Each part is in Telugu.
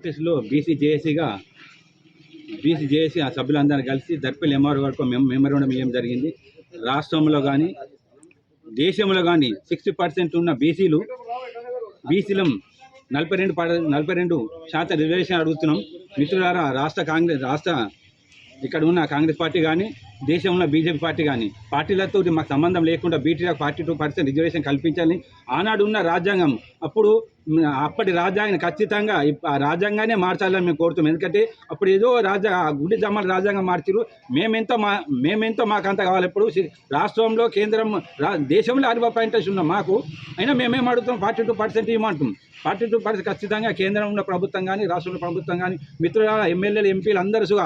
ఆఫీసులో బీసీ జేఏసీగా బీసీ జేఏసీ ఆ సభ్యులందరినీ కలిసి దర్పల్ ఎంఆర్ వరకు మెమ్ మెమోరండం ఇవ్వడం జరిగింది. రాష్ట్రంలో కానీ దేశంలో కానీ సిక్స్టీ పర్సెంట్ ఉన్న బీసీలు బీసీలం నలభై రెండు పడ నలభై రెండు శాతం రిజర్వేషన్ అడుగుతున్నాం. మిత్రులారా రాష్ట్ర కాంగ్రెస్ రాష్ట్ర ఇక్కడ ఉన్న కాంగ్రెస్ పార్టీ కానీ దేశంలో బీజేపీ పార్టీ కానీ పార్టీలతో మాకు సంబంధం లేకుండా BTR forty two percent reservation కల్పించాలని ఆనాడు ఉన్న రాజ్యాంగం అప్పుడు అప్పటి రాజ్యాంగం ఖచ్చితంగా ఆ రాజ్యాంగానే మార్చాలని మేము కోరుతాం ఎందుకంటే అప్పుడు ఏదో రాజ్య గుండె గుడి జమ్మల రాజ్యాంగం మార్చిరు మేమెంతో మా మేమెంతో మాకు అంత కావాలి ఇప్పుడు రాష్ట్రంలో కేంద్రం రా దేశంలో అరవై పాయింట్ ఉన్నాం మాకు. అయినా మేమేం అడుగుతాం? ఫార్టీ టూ పర్సెంట్ ఇవ్వమంటాం ఫార్టీ టూ పర్సెంట్ ఖచ్చితంగా కేంద్రం ఉన్న ప్రభుత్వం కానీ రాష్ట్రంలో ప్రభుత్వం కానీ మిత్రుల ఎమ్మెల్యేలు ఎంపీలు అందరూ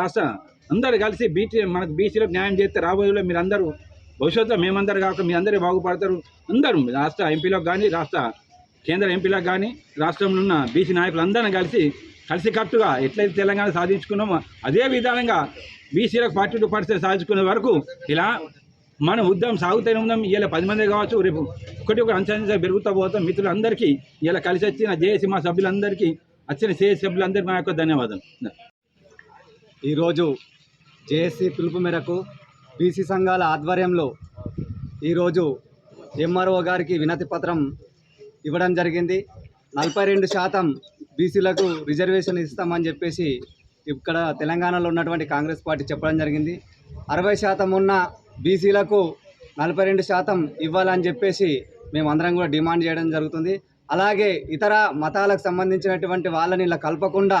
రాష్ట్ర అందరు కలిసి బీసీ మనకు బీసీలకు న్యాయం చేస్తే రాబోయేలో మీరు అందరూ భవిష్యత్తులో మేమందరూ కాక మీ అందరూ బాగుపడతారు. అందరూ రాష్ట్ర ఎంపీలకు కానీ రాష్ట్ర కేంద్ర ఎంపీలకు కానీ రాష్ట్రంలో ఉన్న బీసీ నాయకులు కలిసి కలిసికట్టుగా ఎట్లయితే తెలంగాణ సాధించుకున్నామో అదే విధానంగా బీసీలకు ఫార్టీ టూ పర్సెంట్ సాధించుకునే వరకు ఇలా మన ఉద్యమం సాగుతూనే ఉందాం ఇలా పది మంది కావచ్చు రేపు ఒకటి ఒకటి అంచనా పెరుగుతూ పోతాం. మిత్రులందరికీ ఇలా కలిసి వచ్చిన జేఏసీ మా సభ్యులందరికీ వచ్చిన సిఏ సభ్యులందరికీ మా యొక్క ధన్యవాదాలు. ఈరోజు జేఏసీ పిలుపు మేరకు బీసీ సంఘాల ఆధ్వర్యంలో ఈరోజు ఎంఆర్ఓ గారికి వినతి పత్రం ఇవ్వడం జరిగింది. నలభై రెండు శాతం బీసీలకు రిజర్వేషన్ ఇస్తామని చెప్పేసి ఇక్కడ తెలంగాణలో ఉన్నటువంటి కాంగ్రెస్ పార్టీ చెప్పడం జరిగింది. అరవై శాతం ఉన్న బీసీలకు నలభై రెండు శాతం ఇవ్వాలని చెప్పేసి మేమందరం కూడా డిమాండ్ చేయడం జరుగుతుంది. అలాగే ఇతర మతాలకు సంబంధించినటువంటి వాళ్ళని ఇలా కలపకుండా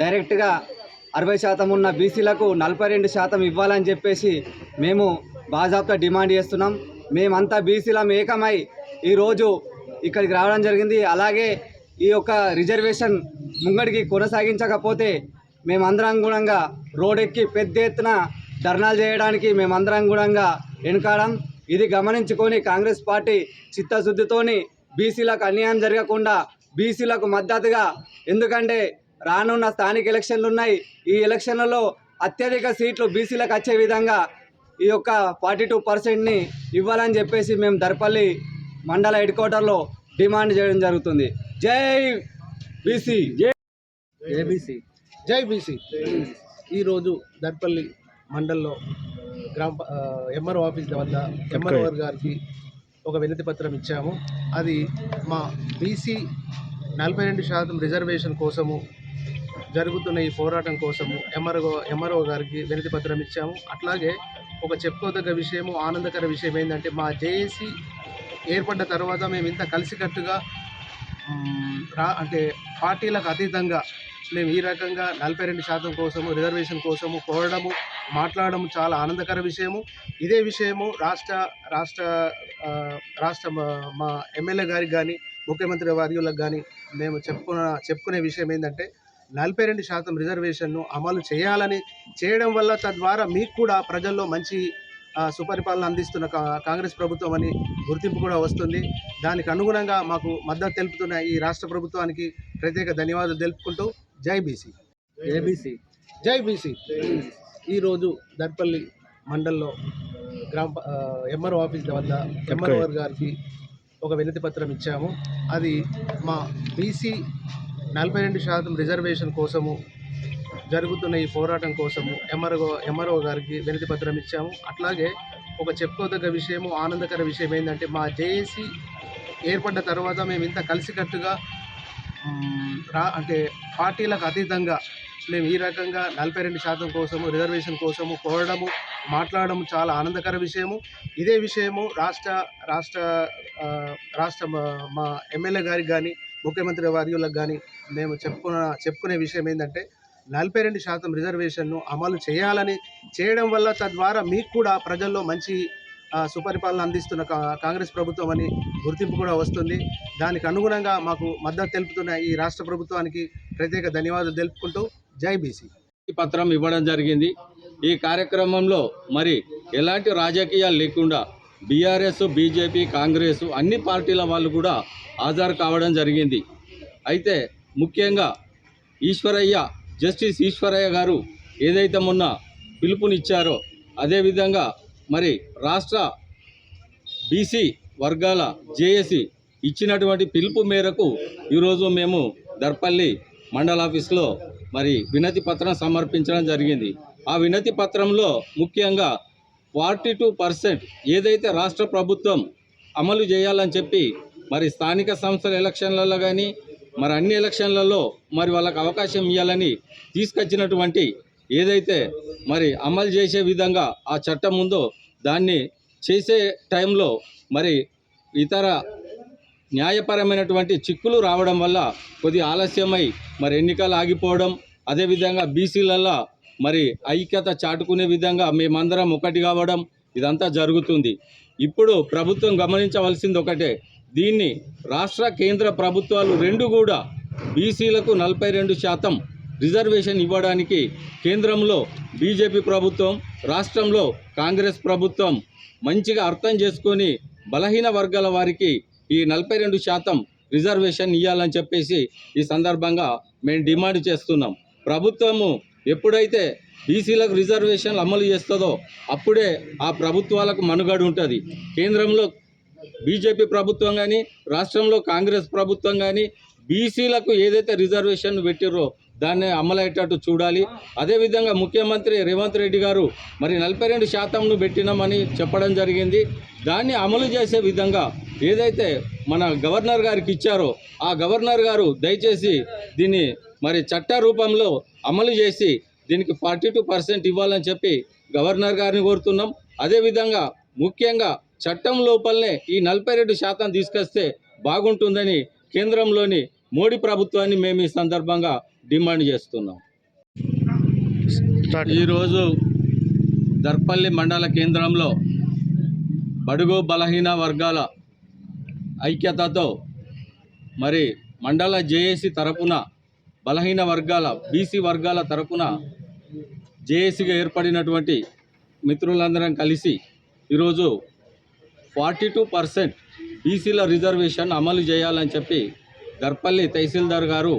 డైరెక్ట్గా అరవై శాతం ఉన్న బీసీలకు నలభై రెండు శాతం ఇవ్వాలని చెప్పేసి మేము బాజాబ్తా డిమాండ్ చేస్తున్నాం. మేమంతా బీసీలం ఏకమై ఈరోజు ఇక్కడికి రావడం జరిగింది. అలాగే ఈ యొక్క రిజర్వేషన్ ముంగడికి కొనసాగించకపోతే మేమందరం కూడా రోడెక్కి పెద్ద ఎత్తున ధర్నాలు చేయడానికి మేమందరం కూడా వెనుకాడం. ఇది గమనించుకొని కాంగ్రెస్ పార్టీ చిత్తశుద్ధితోని బీసీలకు అన్యాయం జరగకుండా బీసీలకు మద్దతుగా ఎందుకంటే రానున్న స్థానిక ఎలక్షన్లు ఉన్నాయి. ఈ ఎలక్షన్లలో అత్యధిక సీట్లు బీసీలకు వచ్చే విధంగా ఈ యొక్క ఫార్టీ టూ పర్సెంట్ని ఇవ్వాలని చెప్పేసి మేము దర్పల్లి మండల హెడ్ క్వార్టర్లో డిమాండ్ చేయడం జరుగుతుంది. జై బీసీ జై ఏబీసీ జై బీసీ. ఈరోజు దర్పల్లి మండల్లో గ్రామ ఎంఆర్ఓ ఆఫీస్ వద్ద ఎంఆర్ఓ గారికి ఒక వినతి పత్రం ఇచ్చాము. అది మా బీసీ నలభై రెండు శాతం రిజర్వేషన్ కోసము జరుగుతున్న ఈ పోరాటం కోసము ఎంఆర్ఓ ఎంఆర్ఓ గారికి వినతి పత్రం ఇచ్చాము. అట్లాగే ఒక చెప్పుకోదగ్గ విషయము ఆనందకర విషయం ఏంటంటే మా జేఏసీ ఏర్పడ్డ తర్వాత మేము ఇంత కలిసికట్టుగా రా అంటే పార్టీలకు అతీతంగా మేము ఈ రకంగా నలభై రెండు శాతం కోసము రిజర్వేషన్ కోసము కోరడము మాట్లాడడం చాలా ఆనందకర విషయము. ఇదే విషయము రాష్ట్ర రాష్ట్ర రాష్ట్ర మా- మా ఎమ్మెల్యే గారికి కానీ ముఖ్యమంత్రి వర్యులకు కానీ మేము చెప్పుకున్న చెప్పుకునే విషయం ఏంటంటే నలభై రెండు శాతం రిజర్వేషన్ను అమలు చేయాలని చేయడం వల్ల తద్వారా మీకు కూడా ప్రజల్లో మంచి సుపరిపాలన అందిస్తున్న కాంగ్రెస్ ప్రభుత్వం అని గుర్తింపు కూడా వస్తుంది. దానికి అనుగుణంగా మాకు మద్దతు తెలుపుతున్న ఈ రాష్ట్ర ప్రభుత్వానికి ప్రత్యేక ధన్యవాదాలు తెలుపుకుంటూ జై బీసీ. ఏబీసీ జై బీసీ. ఈరోజు దర్పల్లి మండల్లో గ్రామ ఎంఆర్ఓ ఆఫీస్ వద్ద ఎంఆర్ఓ గారికి ఒక వినతి పత్రం ఇచ్చాము. అది మా బీసీ నలభై రెండు శాతం రిజర్వేషన్ కోసము జరుగుతున్న ఈ పోరాటం కోసము ఎంఆర్ఓ ఎంఆర్ఓ గారికి వినతి పత్రం ఇచ్చాము. అట్లాగే ఒక చెప్పుకోదగ్గ విషయము ఆనందకర విషయం ఏంటంటే మా జేఏసీ ఏర్పడ్డ తర్వాత మేము ఇంత కలిసికట్టుగా రా అంటే పార్టీలకు అతీతంగా మేము ఈ రకంగా నలభై రెండు శాతం కోసము రిజర్వేషన్ కోసము కోరడము మాట్లాడడం చాలా ఆనందకర విషయము. ఇదే విషయము రాష్ట్ర రాష్ట్ర రాష్ట్ర మా- మా ఎమ్మెల్యే గారికి కానీ ముఖ్యమంత్రి వర్యులకు కానీ మేము చెప్పుకున్న చెప్పుకునే విషయం ఏంటంటే నలభై రెండు శాతం రిజర్వేషన్ను అమలు చేయాలని చేయడం వల్ల తద్వారా మీకు కూడా ప్రజల్లో మంచి సుపరిపాలన అందిస్తున్న కా- కాంగ్రెస్ ప్రభుత్వం అని గుర్తింపు కూడా వస్తుంది. దానికి అనుగుణంగా మాకు మద్దతు తెలుపుతున్న ఈ రాష్ట్ర ప్రభుత్వానికి ప్రత్యేక ధన్యవాదాలు తెలుపుకుంటూ జై బీసీ. ఈ పత్రం ఇవ్వడం జరిగింది. ఈ కార్యక్రమంలో మరి ఎలాంటి రాజకీయాలు లేకుండా బీఆర్ఎస్ బీజేపీ కాంగ్రెస్ అన్ని పార్టీల వాళ్ళు కూడా హాజరు కావడం జరిగింది. అయితే ముఖ్యంగా ఈశ్వరయ్య జస్టిస్ ఈశ్వరయ్య గారు ఏదైతే మొన్న పిలుపునిచ్చారో అదేవిధంగా మరి రాష్ట్ర బీసీ వర్గాల జేఏసీ ఇచ్చినటువంటి పిలుపు మేరకు ఈరోజు మేము దర్పల్లి మండల ఆఫీస్లో మరి వినతి పత్రం సమర్పించడం జరిగింది. ఆ వినతి పత్రంలో ముఖ్యంగా ఫార్టీ టూ పర్సెంట్ ఏదైతే రాష్ట్ర ప్రభుత్వం అమలు చేయాలని చెప్పి మరి స్థానిక సంస్థల ఎలక్షన్లలో కానీ మరి అన్ని ఎలక్షన్లలో మరి వాళ్ళకి అవకాశం ఇవ్వాలని తీసుకొచ్చినటువంటి ఏదైతే మరి అమలు చేసే విధంగా ఆ చట్టం ఉందో దాన్ని చేసే టైంలో మరి ఇతర న్యాయపరమైనటువంటి చిక్కులు రావడం వల్ల కొద్ది ఆలస్యమై మరి ఎన్నికలు ఆగిపోవడం అదేవిధంగా బీసీలల్లో మరి ఐక్యత చాటుకునే విధంగా మేమందరం ఒకటి కావడం ఇదంతా జరుగుతుంది. ఇప్పుడు ప్రభుత్వం గమనించవలసింది ఒకటే దీన్ని రాష్ట్ర కేంద్ర ప్రభుత్వాలు రెండు కూడా బీసీలకు నలభై రెండు శాతం రిజర్వేషన్ ఇవ్వడానికి కేంద్రంలో బీజేపీ ప్రభుత్వం రాష్ట్రంలో కాంగ్రెస్ ప్రభుత్వం మంచిగా అర్థం చేసుకొని బలహీన వర్గాల వారికి ఈ నలభై రెండు శాతం రిజర్వేషన్ ఇవ్వాలని చెప్పేసి ఈ సందర్భంగా మేము డిమాండ్ చేస్తున్నాం. ప్రభుత్వము ఎప్పుడైతే బీసీలకు రిజర్వేషన్లు అమలు చేస్తుందో అప్పుడే ఆ ప్రభుత్వాలకు మనుగడ ఉంటుంది. కేంద్రంలో బీజేపీ ప్రభుత్వం కానీ రాష్ట్రంలో కాంగ్రెస్ ప్రభుత్వం కానీ బీసీలకు ఏదైతే రిజర్వేషన్ పెట్టిరో దాన్ని అమలయ్యేటట్టు చూడాలి. అదేవిధంగా ముఖ్యమంత్రి రేవంత్ రెడ్డి గారు మరి నలభై రెండు శాతంను పెట్టినామని చెప్పడం జరిగింది. దాన్ని అమలు చేసే విధంగా ఏదైతే మన గవర్నర్ గారికి ఇచ్చారో ఆ గవర్నర్ గారు దయచేసి దీన్ని మరి చట్ట రూపంలో అమలు చేసి దీనికి ఫార్టీ టూ పర్సెంట్ ఇవ్వాలని చెప్పి గవర్నర్ గారిని కోరుతున్నాం. అదేవిధంగా ముఖ్యంగా చట్టం లోపలనే ఈ నలభై రెండు శాతం తీసుకొస్తే బాగుంటుందని కేంద్రంలోని మోడీ ప్రభుత్వాన్ని మేము ఈ సందర్భంగా డిమాండ్ చేస్తున్నాం. ఈరోజు దర్పల్లి మండల కేంద్రంలో బడుగు బలహీన వర్గాల ఐక్యతతో మరి మండల జేఏసీ తరపున బలహీన వర్గాల బీసీ వర్గాల తరపున జేఏసీగా ఏర్పడినటువంటి మిత్రులందరం కలిసి ఈరోజు ఫార్టీ టూ పర్సెంట్ బీసీల రిజర్వేషన్ అమలు చేయాలని చెప్పి దర్పల్లి తహసీల్దార్ గారు